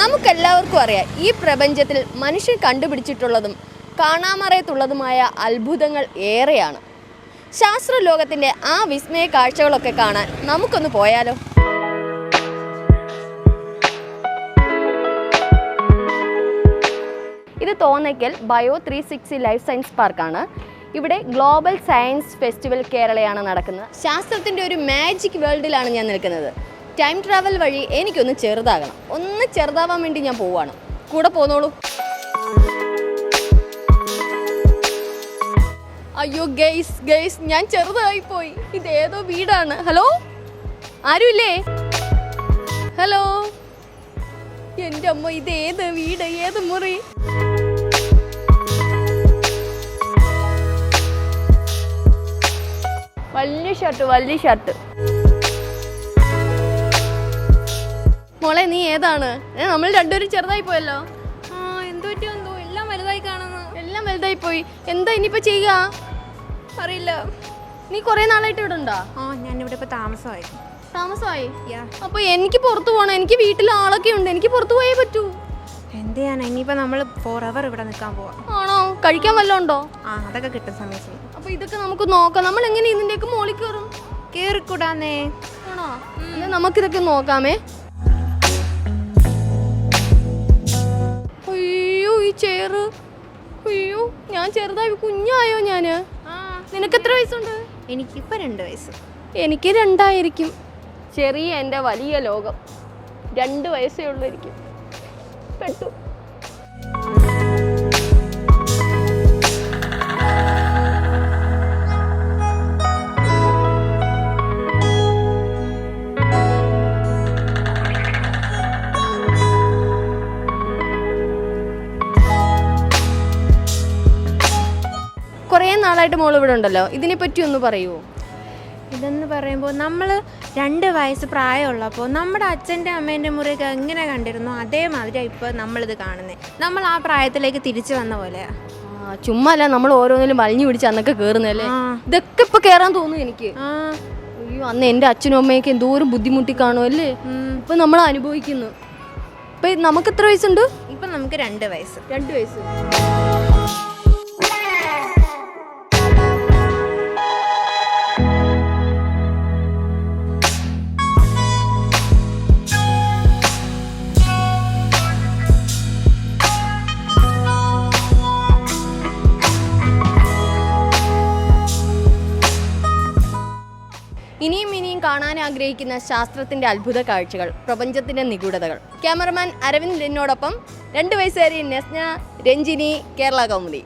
നമുക്കെല്ലാവർക്കും അറിയാം ഈ പ്രപഞ്ചത്തിൽ മനുഷ്യൻ കണ്ടുപിടിച്ചിട്ടുള്ളതും കാണാമറയത്തുള്ളതുമായ അത്ഭുതങ്ങൾ ഏറെയാണ്. ശാസ്ത്രലോകത്തിന്റെ ആ വിസ്മയ കാഴ്ചകളൊക്കെ കാണാൻ നമുക്കൊന്ന് പോയാലോ? ഇത് Thonnakkal bio three sixty life science പാർക്കാണ്. ഇവിടെ ഗ്ലോബൽ സയൻസ് ഫെസ്റ്റിവൽ കേരളയാണ് നടക്കുന്നത്. ശാസ്ത്രത്തിന്റെ ഒരു മാജിക് വേൾഡിലാണ് ഞാൻ നിൽക്കുന്നത്. ടൈം ട്രാവൽ വഴി എനിക്കൊന്ന് ചെറുതാകണം. ഒന്ന് ചെറുതാവാൻ വേണ്ടി ഞാൻ പോവാണ്. കൂടെ പോന്നോളൂ. അയ്യോ ഗെയ്സ് ഗെയ്സ് ഞാൻ ചെറുതായി പോയി ഇത് ഏതോ വീടാണ്. ഹലോ? ആരുമില്ലേ? ഹലോ? എന്റെ അമ്മ ഇത് ഏത് വീട് ഏത് മുറി? വലിയ ഷർട്ട് വലിയ ഷർട്ട്. മോളെ നീ ഏതാണ്? നമ്മൾ രണ്ടുപേരും ചെറുതായി പോയല്ലോ. എന്ത് എന്തോ? എല്ലാം വലുതായി കാണുന്നു. എല്ലാം വലുതായി പോയി. എന്താ ഇനിയിപ്പോ ചെയ്യുക? അറിയില്ല. നീ കുറെ നാളായിട്ട് ഇവിടെ ഉണ്ടോ? ആ ഞാൻ ഇവിടെ ഇപ്പൊ താമസമായി. താമസമായി? അപ്പൊ എനിക്ക് പുറത്തു പോകണം എനിക്ക് വീട്ടിൽ ആളൊക്കെ ഉണ്ട്. എനിക്ക് പുറത്തു പോയേ പറ്റൂ. എന്ത് ചെയ്യാനാ? ഇനിയിപ്പോ നമ്മൾ ഫോർ അവർ ഇവിടെ നിൽക്കാൻ പോവാം. ആണോ? കഴിക്കാൻ വല്ലതും ഉണ്ടോ? ആ അതൊക്കെ കിട്ടും സമയത്ത്. അപ്പൊ ഇതൊക്കെ നമുക്ക് നോക്കാം. നമ്മൾ എങ്ങനെ ഇതിന്റെയൊക്കെ മോളിൽ കയറും? കേറിക്കൂടാന്നേ. ആണോ? നമുക്കിതൊക്കെ നോക്കാമേ. ഈ അയ്യോ ഞാൻ ചെറുതായി. കുഞ്ഞായോ ഞാൻ? ആ. നിനക്ക് എത്ര വയസ്സുണ്ട്? എനിക്കിപ്പോ രണ്ട് വയസ്സ്. എനിക്ക് രണ്ടായിരിക്കും. ചെറിയ എന്റെ വലിയ ലോകം. രണ്ട് വയസ്സേ ഉള്ളൂ എനിക്ക്. പെട്ടു. കുറേ നാളായിട്ട് മോൾ ഇവിടെ ഉണ്ടല്ലോ. ഇതിനെ പറ്റി ഒന്ന് പറയുമോ ഇതെന്ന് പറയുമ്പോൾ നമ്മൾ രണ്ട് വയസ്സ് പ്രായമുള്ളപ്പോൾ നമ്മുടെ അച്ഛന്റെ അമ്മേന്റെ മുറിയൊക്കെ എങ്ങനെ കണ്ടിരുന്നു അതേമാതിരി ഇപ്പോൾ നമ്മളിത് കാണുന്നത് നമ്മൾ ആ പ്രായത്തിലേക്ക് തിരിച്ചു വന്ന പോലെയാ. ആ, ചുമ്മാ അല്ല നമ്മൾ ഓരോന്നിലും വലിഞ്ഞു പിടിച്ച് അന്നൊക്കെ കയറുന്നല്ലേ ഇതൊക്കെ ഇപ്പൊ കേറാൻ തോന്നുന്നു എനിക്ക്. അയ്യോ അന്ന് എന്റെ അച്ഛനും അമ്മയൊക്കെ എന്തോരം ബുദ്ധിമുട്ടി കാണുമല്ലേ അല്ലേ? ഇപ്പൊ നമ്മൾ അനുഭവിക്കുന്നു. ഇപ്പൊ നമുക്ക് എത്ര വയസ്സുണ്ട്? ഇപ്പൊ നമുക്ക് രണ്ട് വയസ്സ്. രണ്ട് വയസ്സ്. ഇനിയും ഇനിയും കാണാൻ ആഗ്രഹിക്കുന്ന ശാസ്ത്രത്തിന്റെ അത്ഭുത കാഴ്ചകൾ പ്രപഞ്ചത്തിന്റെ നിഗൂഢതകൾ. ക്യാമറമാൻ അരവിന്ദ് എന്നോടൊപ്പം രണ്ട് വയസ്സുകാരി നെസ്ന രഞ്ജിനി കേരള കൗമുദി.